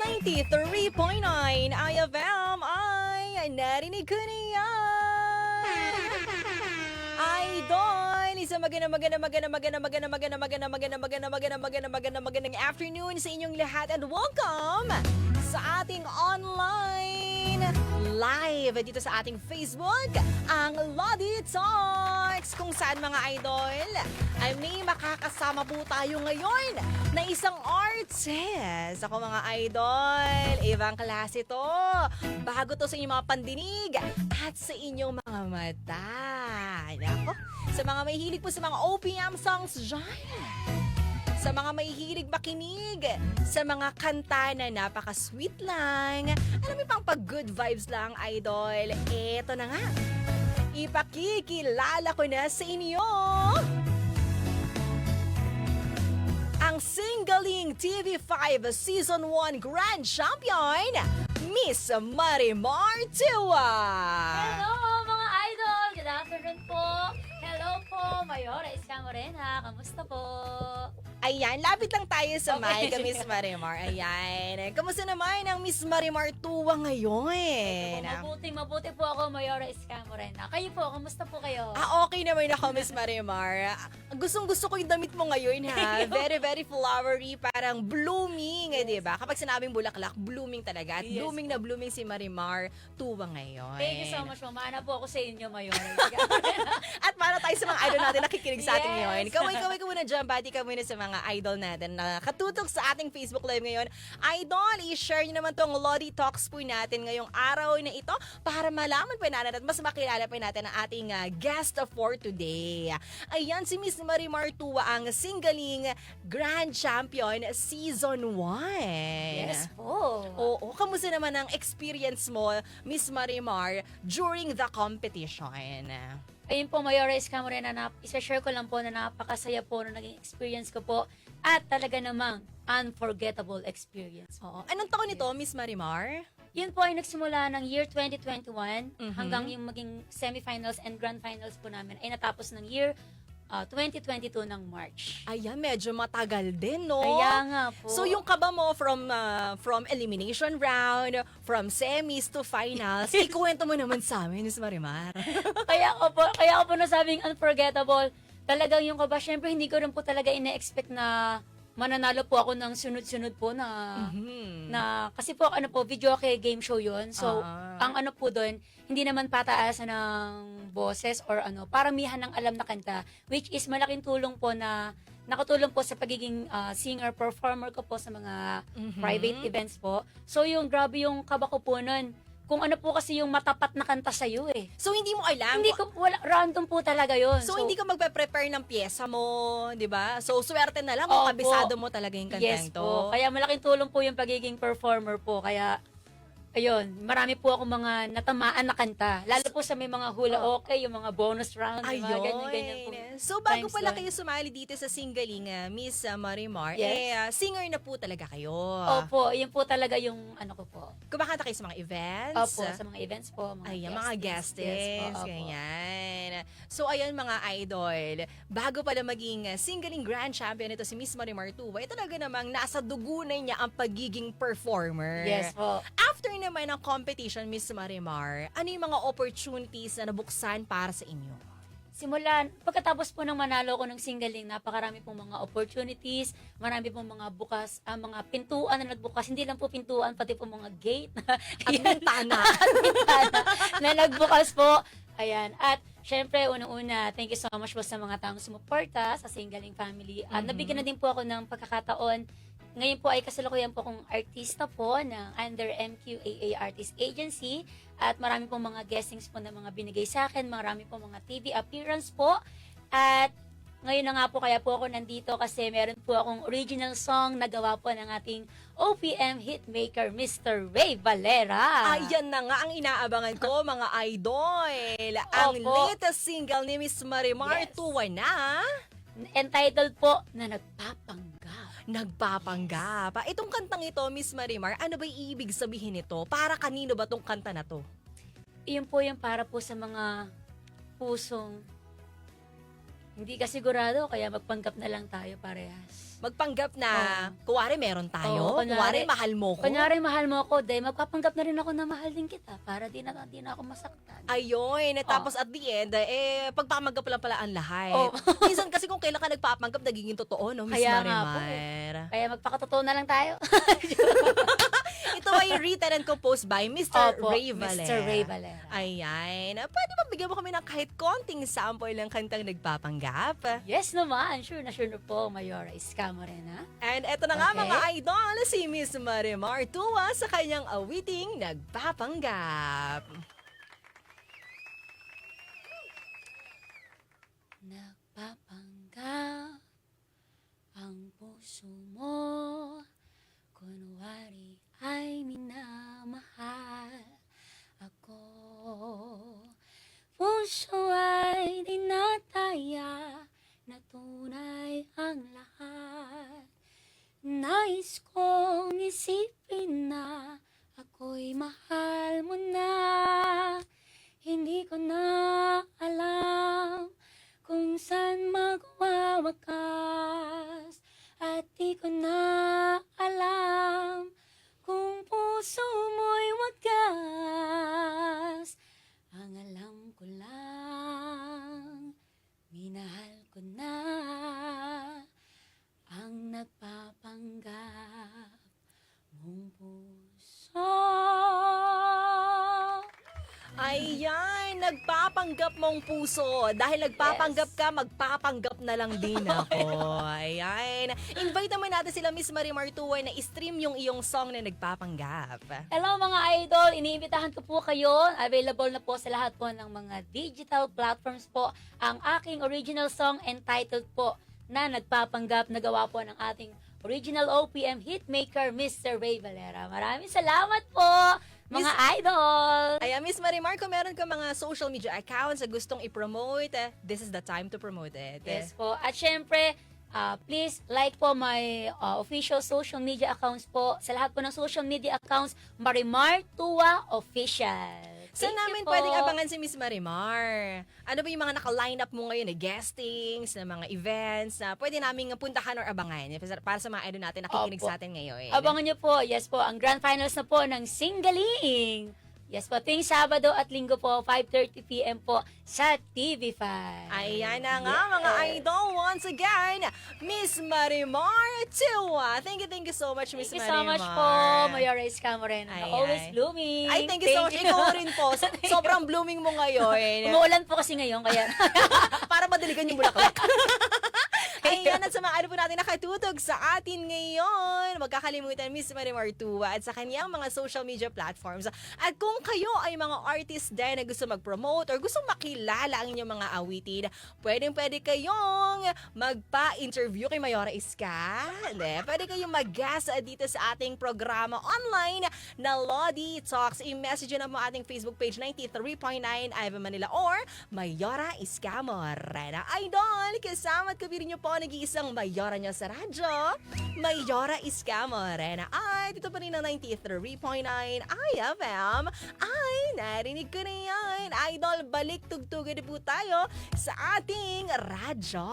93.9 IFM ay narinig ko niya. Idol! Isang maganda, maganda, maganda, maganda, maganda, maganda, maganda, maganda, maganda, maganda, maganda, maganda, magandang afternoon sa inyong lahat and welcome sa ating online live dito sa ating Facebook, ang Lodi Talks, kung saan mga idol ay may makakasama po tayo ngayon na isang artist. Ako mga idol, ibang klase to. Bago to sa inyong mga pandinig at sa inyong mga mata. Nako, sa mga may hilig po sa mga OPM songs dyan sa mga mahihilig makinig, sa mga kanta na napaka-sweet lang, alam mo pang pag-good vibes lang, idol. Eto na nga, ipakikilala ko na sa inyo ang Singling TV5 Season 1 Grand Champion, Miss Marimar Tua. Hello mga idol! Good afternoon po! Hello po, Mayora Iska Morena. Kamusta po? Ayan, lapit lang tayo sa Okay. mic, Miss Marimar. Ayan. Kamusta naman ang Miss Marimar Tua ngayon? Mabuting mabuti po ako, Mayora Iska Morena. Kayo po, kamusta po kayo? Ah, okay naman ako, Miss Marimar. Gustong gusto ko yung damit mo ngayon, ha? Very, very flowery, parang blooming, eh, di ba? Kapag sinabing bulaklak, blooming talaga. At Yes blooming na blooming si Marimar Tuwa ngayon. Thank you so much, Mamana po ako sa inyo, Mayora Iska At para tayo sa mga idol natin nakikinig sa atin Yes. ngayon. Kaway-kaway ka muna dyan, bati ka muna sa mga idol natin na katutok sa ating Facebook Live ngayon. Idol, i-share nyo naman tong Lodi Talks po natin ngayong araw na ito para malaman pa natin at mas makilala pa natin ang ating ah, guest for today. Ayan, si Miss Marimar Tua ang singling Grand Champion Season 1. Yes po. Oo, kamusta naman ang experience mo, Miss Marimar, during the competition? Ayun po, Mayora Iska Morena, na, isa-share ko lang po na napakasaya po na naging experience ko po at talaga namang unforgettable experience. Oo. Anong taon nito, Miss Marimar? Yun po ay nagsimula ng year 2021 Mhm. hanggang yung maging semifinals and grand finals po namin ay natapos ng year uh, 2022 ng March. Ayan, medyo matagal din, no? Kaya nga po. So yung kaba mo from ah, from elimination round, from semis to finals, ikuwento mo naman sa amin, Miss Marimar. kaya ko po, kaya ko po nasabing unforgettable. Talagang yung kaba, syempre hindi ko rin po talaga ina-expect na mananalo po ako ng sunod-sunod po na Mhm. na kasi po ano po video kay game show yon so Ah. ang ano po doon hindi naman pataasan ng boses or ano paramihan ng alam na kanta which is malaking tulong po na nakatulong po sa pagiging ah, singer performer ko po sa mga Mhm. private events po so yung grabe yung kaba ko po nun kung ano po kasi yung matapat na kanta sa iyo eh So hindi mo alam hindi ko wala random po talaga yon So, hindi ka magpe-prepare ng pyesa mo, 'di ba? So swerte na lang kung Opo. kabisado mo talaga yung kantang Yes to. po. Kaya malaking tulong po yung pagiging performer po. Kaya, ayun, marami po ako mga natamaan na kanta. Lalo po sa may mga hula okay, yung mga bonus round, yung mga Ayun. ganyan-ganyan po. So, bago pala doon. kayo sumali dito sa Singaling, ah, Miss ah, Marimar, Yes. eh, ah, singer na po talaga kayo. Opo, yun po talaga yung ano ko po. Kumakanta kayo sa mga events? Opo, sa mga events po, mga Ayan, mga guesties. guestes, Yes po, ganyan. So, ayan mga idol, bago pala maging uh, singling grand champion ito si Miss Marimar Tuwa, eh talaga namang nasa dugo na niya ang pagiging performer. Yes po. After naman ng competition, Miss Marimar, ano yung mga opportunities na nabuksan para sa inyo? Simulan, pagkatapos po ng manalo ko ng singling, napakarami pong mga opportunities, marami pong mga bukas, ah, mga pintuan na nagbukas. Hindi lang po pintuan, pati po mga gate. At bintana. na nagbukas po. Ayan. At syempre, unang-una, thank you so much po sa mga taong sumuporta sa Singaling Family. At Mhm. nabigyan na din po ako ng pagkakataon. Ngayon po ay kasalukuyan po akong artista po ng under MQAA Artist Agency. At marami pong mga guestings po na mga binigay sa akin. Marami pong mga TV appearance po. At ngayon na nga po kaya po ako nandito kasi meron po akong original song na gawa po ng ating OPM hitmaker Mr. Ray Valera. Ayan na nga ang inaabangan ko, mga idol. Ang Opo. latest single ni Miss Marimar Yes. Tuwa na entitled po na nagpapanggap. Nagpapanggap. Itong kantang ito, Miss Marimar, ano ba ibig sabihin nito? Para kanino ba tong kanta na to? Iyon po yung para po sa mga pusong Hindi ka sigurado, kaya magpanggap na lang tayo parehas. Magpanggap na, kuwari meron tayo, Oo, kuwari kunyari- mahal mo ko. Kunyari, mahal mo ako, dahil magpapanggap na rin ako na mahal din kita para di na, di na ako masaktan. Ayun, tapos at the end, eh, pagpapanggap lang pala ang lahat. Oo. Minsan kasi kung kailan ka nagpapanggap, nagiging totoo, no, Miss Kaya nga po Marimar? Kaya magpakatotoo na lang tayo. Ito ay written and composed by Mr. Opo, Ray Valera. Mr. Ray Valera. Ayan. Pwede ba bigyan mo kami ng kahit konting sample ng kantang nagpapanggap? Yes naman, sure na sure na po, Mayora Iskamo rin, ha? And eto na nga Okay. mga idol, si Miss Marimar Tua sa kanyang awiting Nagpapanggap. Nagpapanggap ang puso mo しか Ayan, nagpapanggap mong puso. Dahil nagpapanggap ka, magpapanggap na lang din ako. Ayan. Invite naman natin sila Miss Marimar Tua na stream yung iyong song na nagpapanggap. Hello mga idol, iniimbitahan ko po kayo. Available na po sa lahat po ng mga digital platforms po ang aking original song entitled po na nagpapanggap na gawa po ng ating original OPM hitmaker Mr. Ray Valera. Maraming salamat po mga idol! Ayan, Miss Marimar, kung meron ka mga social media accounts na gustong i-promote, eh, this is the time to promote it. Yes po. At syempre, ah, please like po my ah, official social media accounts po. Sa lahat po ng social media accounts, Marimar Tua Official. Saan Thank namin po. pwedeng abangan si Miss Marimar? Ano ba yung mga naka-line up mo ngayon na guestings, na mga events na pwede namin puntahan or abangan para sa mga idol natin nakikinig Opo. sa atin ngayon? Abangan nyo po, yes po, ang grand finals na po ng Singaling. Yes po, tuwing Sabado at Linggo po, 5.30pm po sa TV5. Ayan na nga Yes. mga idol. Once again, Miss Marimar Tua. Thank you, thank you so much, Miss Thank you so Marimar. much po, Mayora Escamorena. Ay, Always ay. blooming. Ay, thank you so much. Ikaw rin po. So- Sobrang blooming mo ngayon. Umuulan po kasi ngayon, kaya Para madaligan yung bulaklak. Sa mga ano po natin nakatutog sa atin ngayon, magkakalimutan Miss Marimar Tua at sa kanyang mga social media platforms. At kung kayo ay mga artist din na gusto mag-promote or gusto makilala ang inyong mga awitin, pwedeng pwede kayong magpa-interview kay Mayora Iska. Hindi, Pwede kayong mag-guest dito sa ating programa online na Lodi Talks. I-message na mo ating Facebook page 93.9 Ivan Manila or Mayora Iska Morena. Idol, kasama at kabirin nyo po nag-iisang Mayora nyo sa radyo. Mayora Iska Morena. Ay, dito pa rin ang 93.9 IFM. Ay, narinig ko na yan. Idol, balik tugtugan po tayo sa ating radyo.